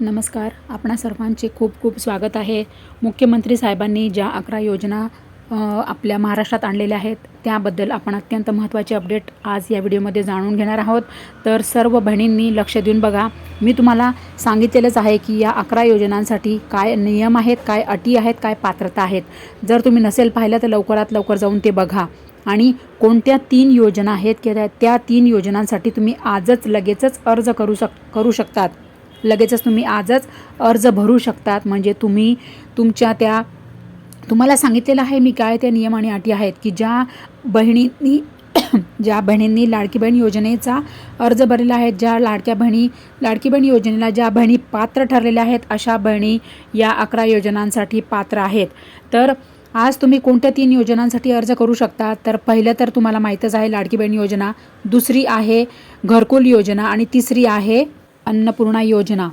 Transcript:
नमस्कार. आपणा सर्वांचे खूप खूप स्वागत आहे. मुख्यमंत्री साहेबांनी ज्या अकरा योजना आपल्या महाराष्ट्रात आणलेल्या आहेत त्याबद्दल आपण अत्यंत महत्त्वाचे अपडेट आज या व्हिडिओमध्ये जाणून घेणार आहोत. तर सर्व बहिणींनी लक्ष देऊन बघा. मी तुम्हाला सांगितलेलंच आहे की या अकरा योजनांसाठी काय नियम आहेत काय अटी आहेत काय पात्रता आहेत. जर तुम्ही नसेल पाहिलं तर लवकरात लवकर जाऊन ते बघा. आणि कोणत्या तीन योजना आहेत की त्या तीन योजनांसाठी तुम्ही आजच लगेचच अर्ज करू शक करू शकतात. लगेचच तुम्ही आजच अर्ज भरू शकतात. म्हणजे तुम्ही तुमच्या त्या तुम्हाला सांगितलेलं आहे मी काय त्या नियम आणि अटी आहेत की ज्या बहिणींनी ज्या बहिणींनी लाडकी बहीण योजनेचा अर्ज भरलेला आहे ज्या लाडक्या बहिणी लाडकी बहीण योजनेला ज्या बहिणी पात्र ठरलेल्या आहेत अशा बहिणी या अकरा योजनांसाठी पात्र आहेत. तर आज तुम्ही कोणत्या तीन योजनांसाठी अर्ज करू शकता? तर पहिलं तर तुम्हाला माहीतच आहे लाडकी बहीण योजना. दुसरी आहे घरकुल योजना. आणि तिसरी आहे अन्नपूर्णा योजना.